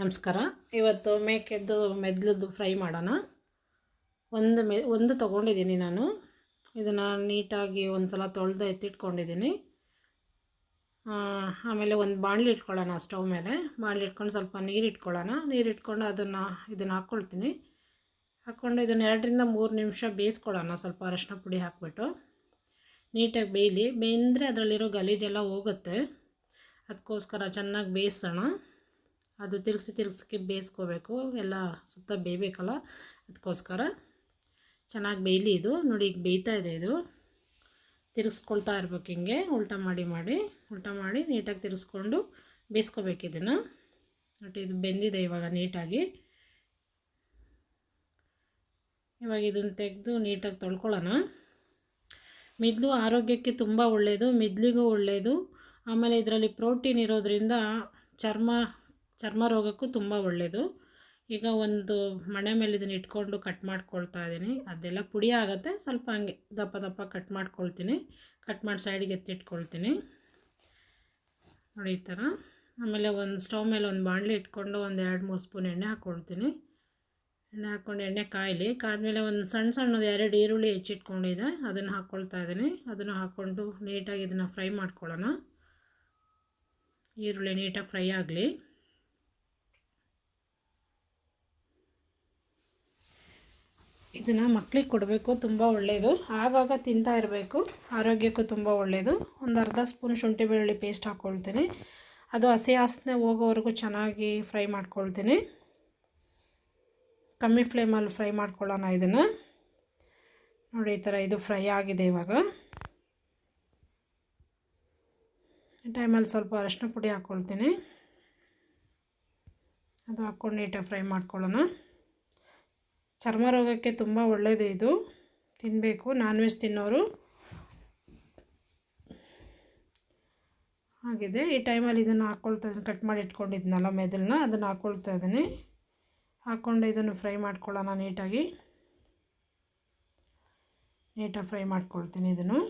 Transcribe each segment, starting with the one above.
ನಮಸ್ಕಾರ. ಇವತ್ತು ಮೇಕೆದ್ದು, ಮೆದ್ಲದ್ದು ಫ್ರೈ ಮಾಡೋಣ. ಒಂದು ಮೆ, ಒಂದು ತೊಗೊಂಡಿದ್ದೀನಿ ನಾನು. ಇದನ್ನು ನೀಟಾಗಿ ಒಂದು ಸಲ ತೊಳೆದು ಎತ್ತಿಟ್ಕೊಂಡಿದ್ದೀನಿ. ಆಮೇಲೆ ಒಂದು ಬಾಣಲಿ ಇಟ್ಕೊಳ್ಳೋಣ ಸ್ಟವ್ ಮೇಲೆ. ಬಾಣಲಿ ಇಟ್ಕೊಂಡು ಸ್ವಲ್ಪ ನೀರು ಇಟ್ಕೊಳ್ಳೋಣ. ನೀರು ಇಟ್ಕೊಂಡು ಅದನ್ನು, ಇದನ್ನು ಹಾಕ್ಕೊಳ್ತೀನಿ. ಹಾಕ್ಕೊಂಡು ಇದನ್ನು ಎರಡರಿಂದ ಮೂರು ನಿಮಿಷ ಬೇಯಿಸ್ಕೊಳ್ಳೋಣ. ಸ್ವಲ್ಪ ಅರಶಿನ ಪುಡಿ ಹಾಕ್ಬಿಟ್ಟು. ನೀಟಾಗಿ ಬೇಯಲಿ. ಬೇಂದರೆ ಅದರಲ್ಲಿರೋ ಗಲೀಜೆಲ್ಲ ಹೋಗುತ್ತೆ. ಅದಕ್ಕೋಸ್ಕರ ಚೆನ್ನಾಗಿ ಬೇಯಿಸೋಣ. ಅದು ತಿರುಗಿಸಿ ತಿರುಗಿಸಿ ಬೇಯಿಸ್ಕೋಬೇಕು. ಎಲ್ಲ ಸುತ್ತ ಬೇಯಬೇಕಲ್ಲ? ಅದಕ್ಕೋಸ್ಕರ ಚೆನ್ನಾಗಿ ಬೇಯಲಿ ಇದು. ನೋಡಿ ಈಗ ಬೇಯ್ತಾ ಇದೆ ಇದು. ತಿರುಗಿಸ್ಕೊಳ್ತಾ ಇರ್ಬೇಕು ಹಿಂಗೆ. ಉಲ್ಟ ಮಾಡಿ ಮಾಡಿ. ಉಲ್ಟ ಮಾಡಿ ನೀಟಾಗಿ ತಿರುಗಿಸ್ಕೊಂಡು ಬೇಯಿಸ್ಕೋಬೇಕು ಇದನ್ನು. ಬಟ್ ಇದು ಬೆಂದಿದೆ ಇವಾಗ ನೀಟಾಗಿ. ಇವಾಗ ಇದನ್ನು ತೆಗೆದು ನೀಟಾಗಿ ತೊಳ್ಕೊಳ್ಳೋಣ. ಮಿದ್ಲು ಆರೋಗ್ಯಕ್ಕೆ ತುಂಬ ಒಳ್ಳೆಯದು ಮಿದ್ಲಿಗೂ ಒಳ್ಳೆಯದು ಆಮೇಲೆ ಇದರಲ್ಲಿ ಪ್ರೋಟೀನ್ ಇರೋದ್ರಿಂದ ಚರ್ಮ ಚರ್ಮ ರೋಗಕ್ಕೂ ತುಂಬ ಒಳ್ಳೆಯದು ಈಗ ಒಂದು ಮಣೆ ಮೇಲೆ ಇದನ್ನು ಇಟ್ಕೊಂಡು ಕಟ್ ಮಾಡ್ಕೊಳ್ತಾ ಇದ್ದೀನಿ ಅದೆಲ್ಲ ಪುಡಿ ಆಗುತ್ತೆ. ಸ್ವಲ್ಪ ಹಂಗೆ ದಪ್ಪ ದಪ್ಪ ಕಟ್ ಮಾಡ್ಕೊಳ್ತೀನಿ. ಕಟ್ ಮಾಡಿ ಸೈಡಿಗೆ ಎತ್ತಿಟ್ಕೊಳ್ತೀನಿ. ನೋಡಿ ಈ ಥರ. ಆಮೇಲೆ ಒಂದು ಸ್ಟವ್ ಮೇಲೆ ಒಂದು ಬಾಣಲೆ ಇಟ್ಕೊಂಡು ಒಂದು ಎರಡು ಮೂರು ಸ್ಪೂನ್ ಎಣ್ಣೆ ಹಾಕ್ಕೊಳ್ತೀನಿ ಎಣ್ಣೆ ಹಾಕ್ಕೊಂಡು ಎಣ್ಣೆ ಕಾಯಲಿ. ಕಾದ್ಮೇಲೆ ಒಂದು ಸಣ್ಣ ಸಣ್ಣದು ಎರಡು ಈರುಳ್ಳಿ ಹೆಚ್ಚಿಟ್ಕೊಂಡಿದೆ. ಅದನ್ನು ಹಾಕ್ಕೊಳ್ತಾ ಇದ್ದೀನಿ ಅದನ್ನು ಹಾಕ್ಕೊಂಡು ನೀಟಾಗಿ ಇದನ್ನು ಫ್ರೈ ಮಾಡ್ಕೊಳ್ಳೋಣ. ಈರುಳ್ಳಿ ನೀಟಾಗಿ ಫ್ರೈ ಆಗಲಿ. ಇದನ್ನು ಮಕ್ಕಳಿಗೆ ಕೊಡಬೇಕು, ತುಂಬ ಒಳ್ಳೆಯದು ಆಗಾಗ ತಿಂತಾ ಇರಬೇಕು. ಆರೋಗ್ಯಕ್ಕೂ ತುಂಬ ಒಳ್ಳೆಯದು ಒಂದು ಅರ್ಧ ಸ್ಪೂನ್ ಶುಂಠಿ ಬೆಳ್ಳುಳ್ಳಿ ಪೇಸ್ಟ್ ಹಾಕ್ಕೊಳ್ತೀನಿ ಅದು ಹಸಿ ಹಾಸ್ನೆ ಹೋಗೋವರೆಗೂ ಚೆನ್ನಾಗಿ ಫ್ರೈ ಮಾಡ್ಕೊಳ್ತೀನಿ. ಕಮ್ಮಿ ಫ್ಲೇಮಲ್ಲಿ ಫ್ರೈ ಮಾಡ್ಕೊಳ್ಳೋಣ ಇದನ್ನು. ನೋಡಿ, ಈ ಥರ ಇದು ಫ್ರೈ ಆಗಿದೆ ಇವಾಗ. ಈ ಟೈಮಲ್ಲಿ ಸ್ವಲ್ಪ ಅರಶಿನ ಪುಡಿ ಹಾಕ್ಕೊಳ್ತೀನಿ ಅದು ಹಾಕ್ಕೊಂಡು ನೀಟಾಗಿ ಫ್ರೈ ಮಾಡ್ಕೊಳ್ಳೋಣ. ಚರ್ಮ ರೋಗಕ್ಕೆ ತುಂಬ ಒಳ್ಳೆಯದು ಇದು. ತಿನ್ನಬೇಕು ನಾನ್ ವೆಜ್ ತಿನ್ನೋರು. ಆಗಿದೆ ಈ ಟೈಮಲ್ಲಿ ಇದನ್ನು ಹಾಕ್ಕೊಳ್ತಾ ಕಟ್ ಮಾಡಿ ಇಟ್ಕೊಂಡಿದ್ನಲ್ಲ ಮೆದಳನ್ನ, ಅದನ್ನು ಹಾಕ್ಕೊಳ್ತಾ ಇದ್ದೀನಿ. ಹಾಕ್ಕೊಂಡು ಇದನ್ನು ಫ್ರೈ ಮಾಡ್ಕೊಳ್ಳೋಣ ನೀಟಾಗಿ ನೀಟಾಗಿ ಫ್ರೈ ಮಾಡ್ಕೊಳ್ತೀನಿ ಇದನ್ನು.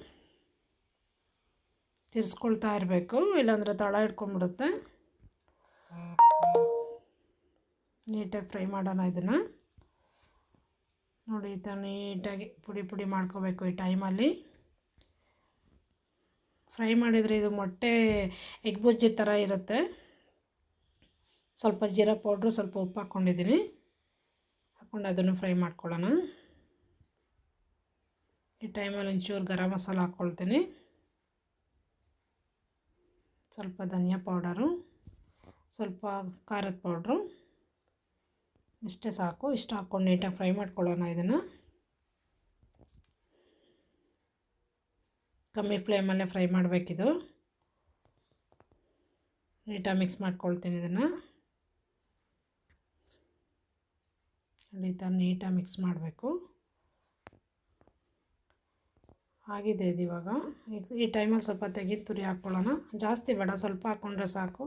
ತಿರ್ಸ್ಕೊಳ್ತಾ ಇರಬೇಕು, ಇಲ್ಲಾಂದರೆ ತಳ ಇಟ್ಕೊಂಡ್ಬಿಡುತ್ತೆ ನೀಟಾಗಿ ಫ್ರೈ ಮಾಡೋಣ ಇದನ್ನು. ನೋಡಿ, ಈ ಥರ ನೀಟಾಗಿ ಪುಡಿ ಪುಡಿ ಮಾಡ್ಕೋಬೇಕು ಈ ಟೈಮಲ್ಲಿ. ಫ್ರೈ ಮಾಡಿದರೆ ಇದು ಮೊಟ್ಟೆ ಎಗ್ ಬುಜ್ಜಿ ಥರ ಇರುತ್ತೆ. ಸ್ವಲ್ಪ ಜೀರಾ ಪೌಡ್ರು, ಸ್ವಲ್ಪ ಉಪ್ಪು ಹಾಕ್ಕೊಂಡಿದ್ದೀನಿ. ಹಾಕ್ಕೊಂಡು ಅದನ್ನು ಫ್ರೈ ಮಾಡ್ಕೊಳ್ಳೋಣ. ಈ ಟೈಮಲ್ಲಿ ಒಂಚೂರು ಗರಂ ಮಸಾಲ ಹಾಕ್ಕೊಳ್ತೀನಿ. ಸ್ವಲ್ಪ ಧನಿಯಾ ಪೌಡರು, ಸ್ವಲ್ಪ ಖಾರದ ಪೌಡ್ರು. ಇಷ್ಟೇ ಸಾಕು. ಇಷ್ಟು ಹಾಕ್ಕೊಂಡು ನೀಟಾಗಿ ಫ್ರೈ ಮಾಡ್ಕೊಳ್ಳೋಣ ಇದನ್ನು. ಕಮ್ಮಿ ಫ್ಲೇಮಲ್ಲೇ ಫ್ರೈ ಮಾಡಬೇಕಿದು. ನೀಟಾಗಿ ಮಿಕ್ಸ್ ಮಾಡ್ಕೊಳ್ತೀನಿ ಇದನ್ನು. ಈ ಥರ ನೀಟಾಗಿ ಮಿಕ್ಸ್ ಮಾಡಬೇಕು. ಆಗಿದೆ ಇದು ಇವಾಗ. ಈ ಟೈಮಲ್ಲಿ ಸ್ವಲ್ಪ ತೆಗೆದು ತುರಿ ಹಾಕ್ಕೊಳ್ಳೋಣ. ಜಾಸ್ತಿ ಬೇಡ, ಸ್ವಲ್ಪ ಹಾಕ್ಕೊಂಡ್ರೆ ಸಾಕು.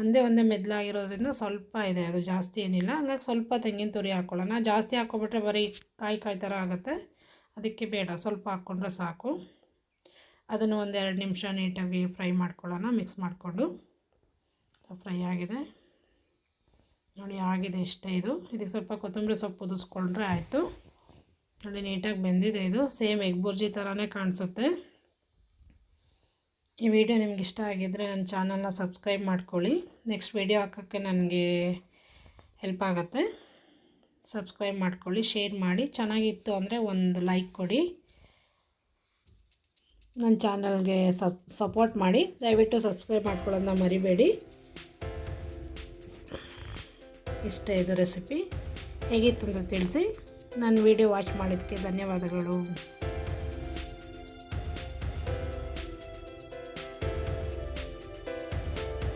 ಒಂದೇ ಒಂದೇ ಮೆದ್ಲಾಗಿರೋದ್ರಿಂದ ಸ್ವಲ್ಪ ಇದೆ, ಅದು ಜಾಸ್ತಿ ಏನಿಲ್ಲ. ಹಂಗಾಗಿ ಸ್ವಲ್ಪ ತೆಂಗಿನ ತುರಿ ಹಾಕ್ಕೊಳ್ಳೋಣ ಜಾಸ್ತಿ ಹಾಕ್ಕೊಬಿಟ್ರೆ ಬರೀ ಕಾಯಿ ಕಾಯಿ ಥರ ಆಗುತ್ತೆ. ಅದಕ್ಕೆ ಬೇಡ, ಸ್ವಲ್ಪ ಹಾಕ್ಕೊಂಡ್ರೆ ಸಾಕು. ಅದನ್ನು ಒಂದೆರಡು ನಿಮಿಷ ನೀಟಾಗಿ ಫ್ರೈ ಮಾಡ್ಕೊಳ್ಳೋಣ, ಮಿಕ್ಸ್ ಮಾಡಿಕೊಂಡು. ಫ್ರೈ ಆಗಿದೆ. ನೋಡಿ, ಆಗಿದೆ ಇಷ್ಟೇ ಇದು. ಇದಕ್ಕೆ ಸ್ವಲ್ಪ ಕೊತ್ತಂಬರಿ ಸೊಪ್ಪು ಉದಿಸ್ಕೊಂಡ್ರೆ ಆಯಿತು. ನೋಡಿ, ನೀಟಾಗಿ ಬೆಂದಿದೆ ಇದು. ಸೇಮ್ ಎಗ್ ಬುರ್ಜಿ ಥರನೇ ಕಾಣಿಸುತ್ತೆ. ಈ ವಿಡಿಯೋ ನಿಮ್ಗೆ ಇಷ್ಟ ಆಗಿದ್ದರೆ ನನ್ನ ಚಾನಲ್ನ ಸಬ್ಸ್ಕ್ರೈಬ್ ಮಾಡ್ಕೊಳ್ಳಿ. ನೆಕ್ಸ್ಟ್ ವಿಡಿಯೋ ಹಾಕೋಕ್ಕೆ ನನಗೆ ಹೆಲ್ಪ್ ಆಗುತ್ತೆ. ಸಬ್ಸ್ಕ್ರೈಬ್ ಮಾಡ್ಕೊಳ್ಳಿ, ಶೇರ್ ಮಾಡಿ. ಚೆನ್ನಾಗಿತ್ತು ಅಂದರೆ ಒಂದು ಲೈಕ್ ಕೊಡಿ. ನನ್ನ ಚಾನಲ್ಗೆ ಸಪ್, ಸಪೋರ್ಟ್ ಮಾಡಿ. ದಯವಿಟ್ಟು ಸಬ್ಸ್ಕ್ರೈಬ್ ಮಾಡ್ಕೊಳ್ಳೋದನ್ನ ಮರಿಬೇಡಿ. ಇಷ್ಟೇ ಇದು ರೆಸಿಪಿ. ಹೇಗಿತ್ತು ಅಂತ ತಿಳಿಸಿ. ನನ್ನ ವಿಡಿಯೋ ವಾಚ್ ಮಾಡಿದ್ದಕ್ಕೆ ಧನ್ಯವಾದಗಳು.